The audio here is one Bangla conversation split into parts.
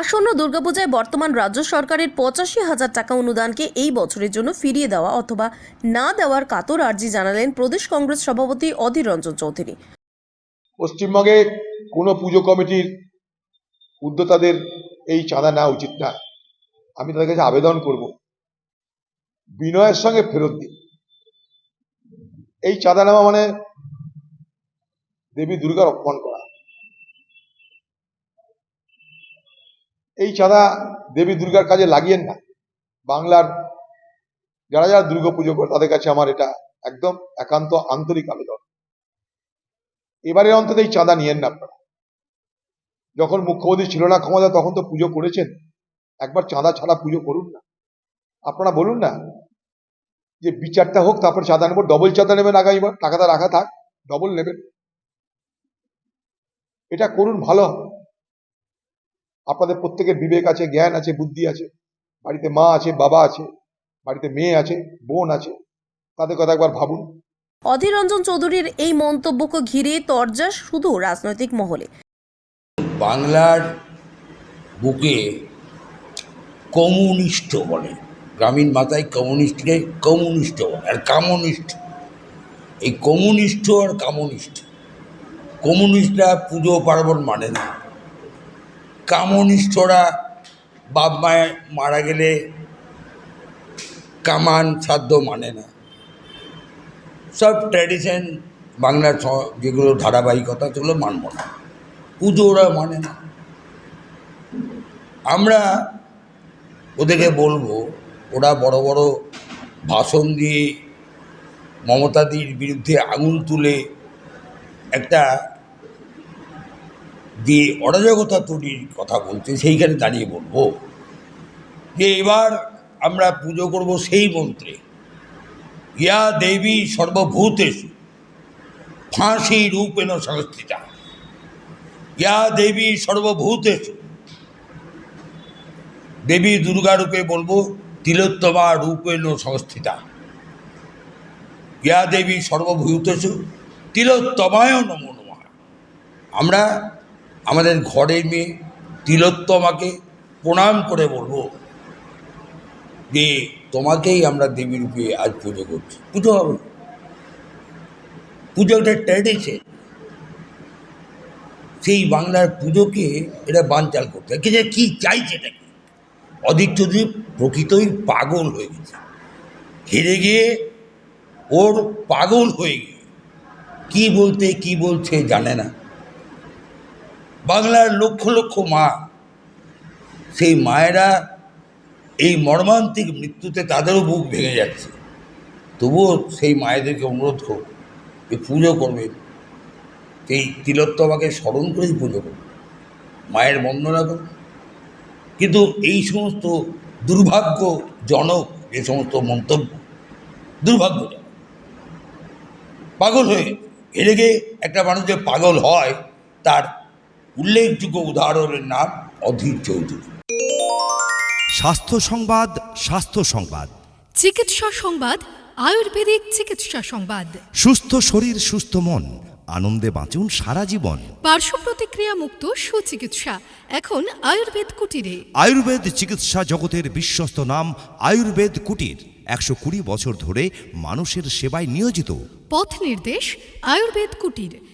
আসন্ন দুর্গাপূজায় বর্তমান রাজ্য সরকারের পঁচাশি হাজার টাকা অনুদানকে এই বছরের জন্য ফিরিয়ে দেওয়া অথবা না দেওয়ার কাতর আর্জি জানালেন প্রদেশ কংগ্রেস সভাপতি অধীর রঞ্জন চৌধুরী। পশ্চিমবঙ্গে কোনো পুজো কমিটির উদ্যোক্তাদের এই চাঁদা নেওয়া উচিত না। আমি তাদের কাছে আবেদন করব, বিনয়ের সঙ্গে ফেরত দিন। এই চাঁদা নেওয়া মানে দেবী দুর্গার অপমান করা। এই চাঁদা দেবী দুর্গার কাজে লাগিয়েন না। বাংলার যারা যারা দুর্গা পুজো করে তাদের কাছে আমার এটা একদম একান্ত আন্তরিক আবেদন। এবারে অন্তত এই চাঁদা নিয়েন না আপনারা। যখন মুখ্যমন্ত্রী ছিল না ক্ষমতা, তখন তো পুজো করেছেন। একবার চাঁদা ছাড়া পুজো করুন না। আপনারা বলুন না যে বিচারটা হোক, তারপর চাঁদা নেব ডবল চাঁদা নেবেন আগামীবার, টাকাটা রাখা থাক ডবল নেবেন। এটা করুন ভালো। আপনাদের প্রত্যেকের বিবেক আছে জ্ঞান আছে বুদ্ধি আছে। বাড়িতে মা আছে বাবা আছে বাড়িতে মেয়ে আছে বোন আছে। তাদের কথা একবার ভাবুন। অধীর রঞ্জন চৌধুরীর এই মন্তব্যকে ঘিরে তরজা শুধু রাজনৈতিক মহলে। বাংলার বুকে কমিউনিস্ট বলে। গ্রামীণ মাথায় কমিউনিস্টকে কমিউনিস্ট বলে আর কামনিস্ট এই কমিউনিস্ট আর কামনিস্ট কমিউনিস্টরা পুজো পার্বণ মানে না। কামনিষ্ঠরা বাপ মায়ের মারা গেলে কামান শ্রাদ্ধ মানে না। সব ট্র্যাডিশন বাংলার যেগুলো ধারাবাহিকতা, সেগুলো মানব না। পুজো ওরা মানে না। আমরা ওদেরকে বলব, ওরা বড় বড় ভাষণ দিয়ে মমতাদির বিরুদ্ধে আঙুল তুলে একটা যে অরাজকতা তৈরির কথা বলছে, সেইখানে দাঁড়িয়ে বলব যে এবার আমরা পুজো করব সেই মন্ত্রে। ইয়া দেবী সর্বভূতেষু, ফাঁসি রূপেণ সংস্থিতা। ইয়া দেবী সর্বভূতেষু, দেবী দুর্গা রূপে বলব তিলোত্তমা রূপেণ সংস্থিতা। ইয়া দেবী সর্বভূতেষু, তিলোত্তমায় নমো নমঃ। আমরা আমাদের ঘরের মেয়ে তিলোত্তমাকে প্রণাম করে বলব যে, তোমাকেই আমরা দেবী রূপে আজ পুজো করছি। পুজো হবে পুজো একটা ট্র্যাডিশন সেই বাংলার পুজোকে এটা বানচাল করতে হয়। কিন্তু কী চাইছে এটা কি অধীর চৌধুরী প্রকৃতই পাগল হয়ে গেছে। হেরে গিয়ে ওর পাগল হয়ে গিয়ে। কী বলতে, কি বলছে জানে না। বাংলার লক্ষ লক্ষ মা, সেই মায়েরা এই মর্মান্তিক মৃত্যুতে তাদেরও বুক ভেঙে যাচ্ছে। তবুও সেই মায়েদেরকে অনুরোধ করব যে পুজো করবে। এই তিলোত্তমাকে স্মরণ করেই পুজো করবে। মায়ের বন্দনা করবে কিন্তু এই সমস্ত দুর্ভাগ্যজনক যে সমস্ত মন্তব্য, দুর্ভাগ্যজনক। পাগল হয়ে হেরে গিয়ে একটা মানুষ যে পাগল হয়, তার উল্লেখযোগ্য উদাহরণের নাম অধীর চৌধুরী। স্বাস্থ্য সংবাদ স্বাস্থ্য সংবাদ। চিকিৎসা সংবাদ আয়ুর্বেদিক চিকিৎসা সংবাদ। সুস্থ শরীর সুস্থ মন। আনন্দে বাঁচুন সারা জীবন। পার্শ্ব প্রতিক্রিয়া মুক্ত সুচিকিৎসা। এখন আয়ুর্বেদ কুটিরে। আয়ুর্বেদ চিকিৎসা জগতের বিশ্বস্ত নাম আয়ুর্বেদ কুটির। একশো কুড়ি বছর ধরে মানুষের সেবায় নিয়োজিত। পথ নির্দেশ আয়ুর্বেদ কুটির।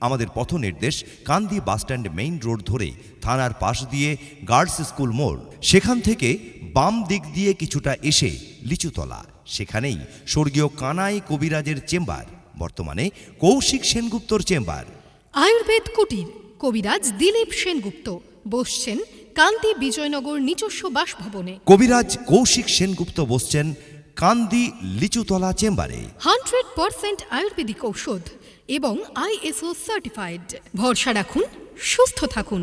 আমাদের পথ নির্দেশ কান্দি বাসস্ট্যান্ড মেইন রোড ধরে থানার পাশ দিয়ে গার্লস স্কুল মোড়। সেখান থেকে বাম দিক দিয়ে কিছুটা এসে লিচুতলা। সেখানেই স্বর্গীয় কানাই কবিরাজের চেম্বার বর্তমানে কৌশিক সেনগুপ্তর চেম্বার। আয়ুর্বেদ কুটির কবিরাজ দিলীপ সেনগুপ্ত বসছেন কান্দি বিজয়নগর নিজস্ব বাসভবনে। কবিরাজ কৌশিক সেনগুপ্ত বসছেন কান্দি লিচুতলা চেম্বারে। হান্ড্রেড পারসেন্ট আয়ুর্বেদিক ঔষধ। এবং আইএসও সার্টিফাইড ভরসা রাখুন সুস্থ থাকুন।